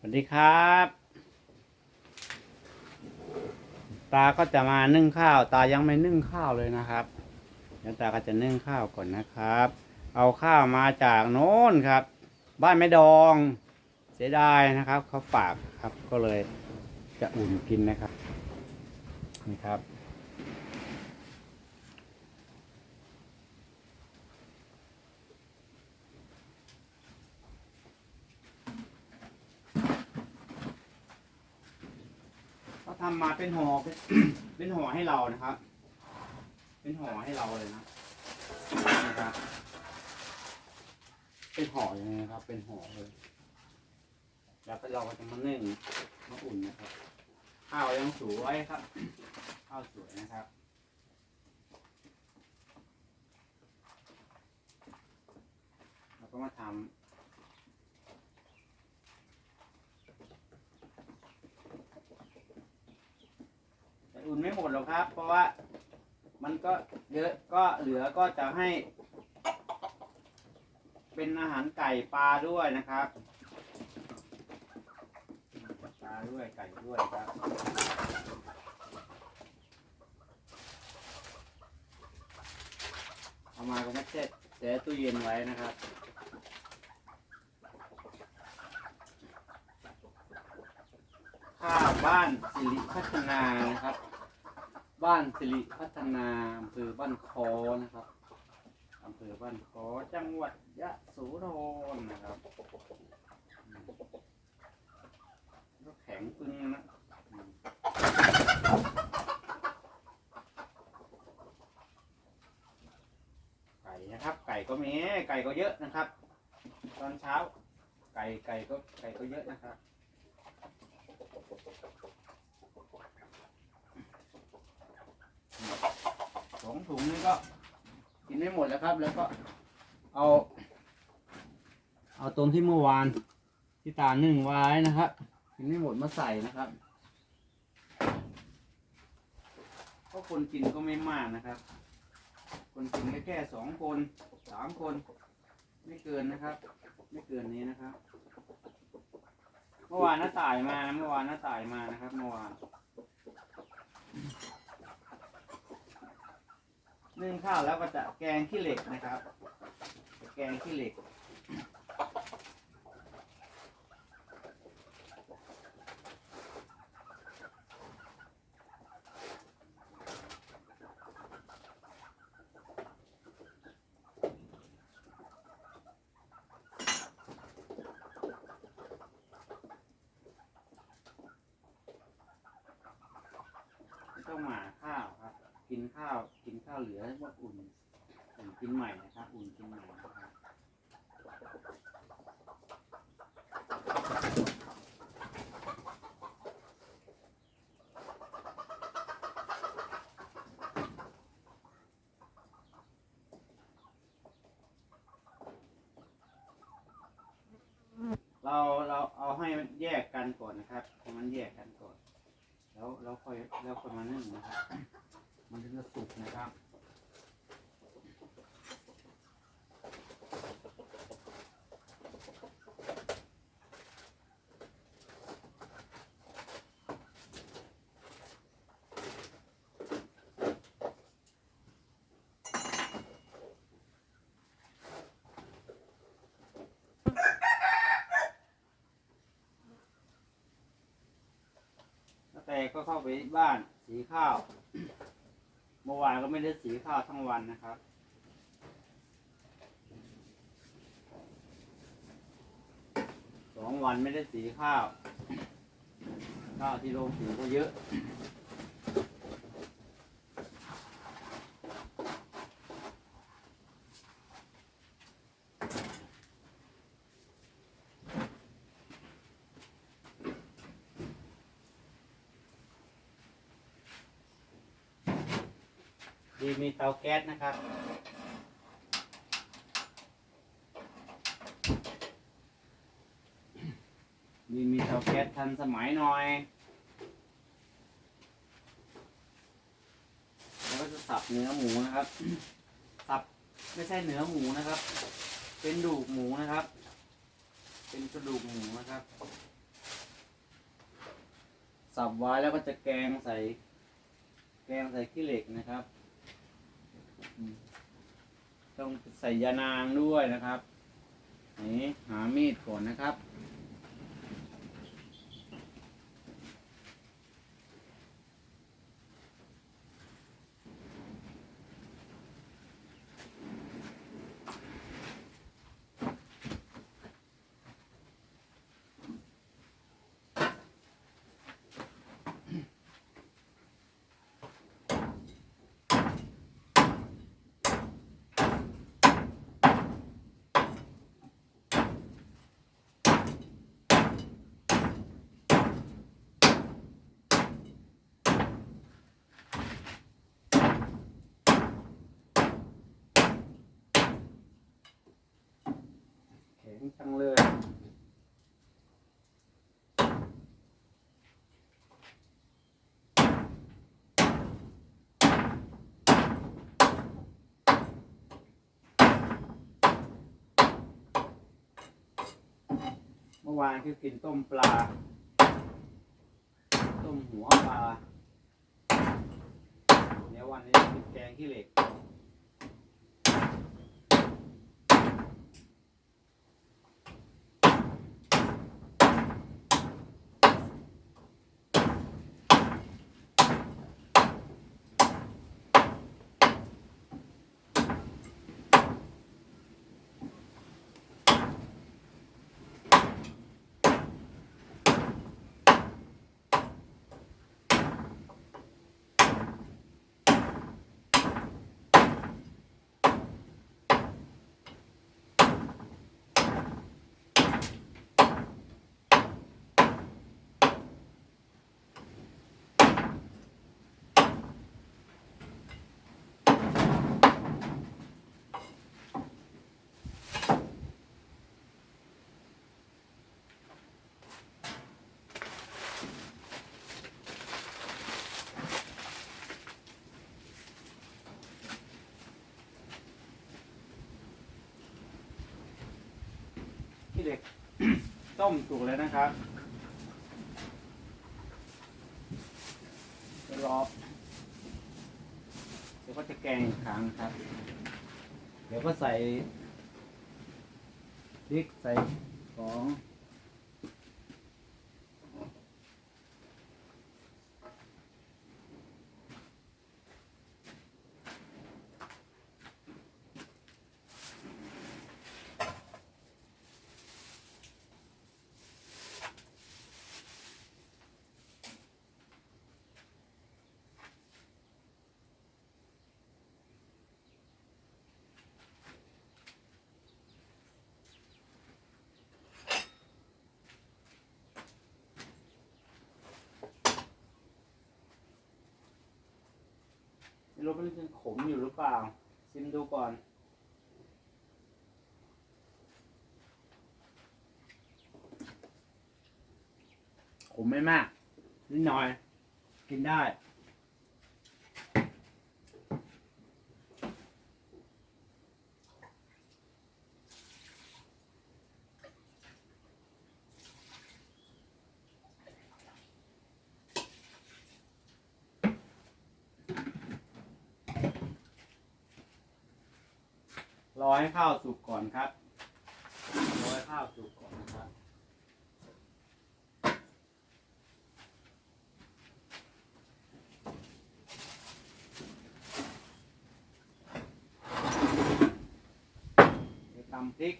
สวัสดีครับ ตาก็จะมานึ่งข้าว ตายังไม่นึ่งข้าวเลยนะครับ เดี๋ยวตาก็จะนึ่งข้าวก่อนนะครับ เอาข้าวมาจากโน้นครับ บ้านแม่ดอง เสียดายนะครับเขาฝากครับก็เลยจะอุ่นกินนะครับนี่ครับ เขาทำมาเป็นห่อเป็นห่อให้เรานะครับ เป็นห่อให้เราเลยนะนะครับ เป็นห่ออย่างนี้นะครับ เป็นห่อเลย แล้วก็เราก็จะมานึ่งมาอุ่นนะครับข้าวยังสวยครับข้าวสวยนะครับแล้วก็มาทำ แต่อุ่นไม่ หมดหรอกครับ เพราะว่ามันก็เยอะก็เหลือก็จะให้ เป็นอาหารไก่ปลาด้วยนะครับปลาด้วยไก่ด้วยครับเอามาก็ไม่เช็ดเสียตู้เย็นไว้นะครับข้าวบ้านสิริพัฒนานะครับ บ้านสิริพัฒนาอำเภอบ้านคอนะครับอำเภอบ้านคอจังหวัดยะโสธรนะครับก็แข็งปึงนะไก่นะครับ ไก่ก็มีไก่ก็เยอะนะครับ ตอนเช้า ไก่ไก่ก็ไก่ก็เยอะนะครับ สองถุงนี่ก็กินไม่หมดแล้วครับ แล้วก็เอา เอาตรงที่เมื่อวาน ที่ตาหนึ่งไว้นะครับกินไม่หมดมาใส่นะครับเพราะคนกินก็ไม่มากนะครับ คนกินก็แค่สองคนสามคน ไม่เกินนะครับ ไม่เกินนี้นะครับ เมื่อวานน้าต่ายมาเมื่อวานน้าต่ายมานะครับ เมื่อวาน นึ่งข้าวแล้วก็จะแกงขี้เหล็กนะครับ แกงขี้เหล็ก ไม่ต้องหมาข้าวครับ กิน ข้าวกินข้าวเหลือว่าอุ่นอุ่นกินใหม่นะครับ อุ่นกินใหม่นะครับเราเราเอาให้มันแยกกันก่อนนะครับให้มันแยกกันก่อน แล้วแล้วค่อยแล้วค่อยมานึ่งนะครับ มันถึงจะสุกนะครับ แต่ก็เข้าไปบ้านสีข้าว มื่อวานก็ไม่ได้สีข้าวทั้งวันนะครับ สองวันไม่ได้สีข้าว ข้าวที่โรงสีก็เยอะ ดีมีเตาแก๊สนะครับ ดีมีเตาแก๊สทันสมัยหน่อย แล้วก็จะสับเนื้อหมูนะครับ สับไม่ใช่เนื้อหมูนะครับ เป็นดูกหมูนะครับ เป็นกระดูกหมูนะครับ สับไว้แล้วก็จะแกงใส่ แกงใส่ขี้เหล็กนะครับ ต้องใส่ยานางด้วยนะครับ นี่หามีดก่อนนะครับ มื่อวานคือกินต้มปลา ต้มหัวปลา เดี๋ยววันนี้กินแกงขี้เหล็ก พี่เหล็ก ต้มสุกแล้วนะครับจะรอเดี๋ยวก็จะแกงอีกครั้งครับ เดี๋ยวก็ใส่พริกใส่ของ ไม่รู้มันยังขมอยู่หรือเปล่า ชิมดูก่อน ขมไม่มาก นิดหน่อย กินได้ รอให้ข้าวสุกก่อนครับรอให้ข้าวสุกก่อนนะครับเดี๋ยวตำพริก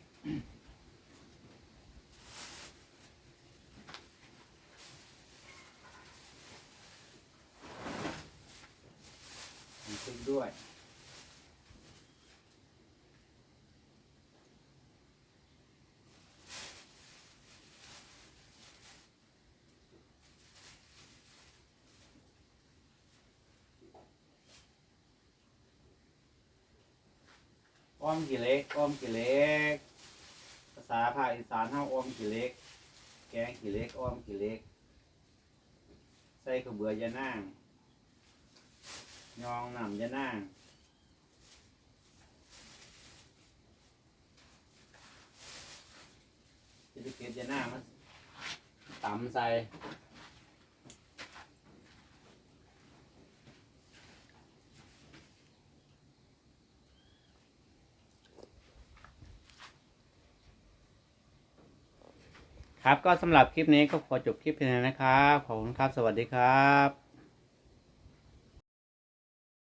อ้อมกี่เล็กอ้อมกี่เล็ก ภาษาภาคอีสานเฮาอ้อมกี่เล็ก แกงกี่เล็กอ้อมกี่เล็ก ใส่ข้าวเบื่อยะนางยองหนำยะนางจะไปเก็บยะนางมาตำใส่ ครับก็สำหรับคลิปนี้ก็ขอจบคลิปเพียงเท่านี้นะครับ ขอบคุณครับ สวัสดีครับ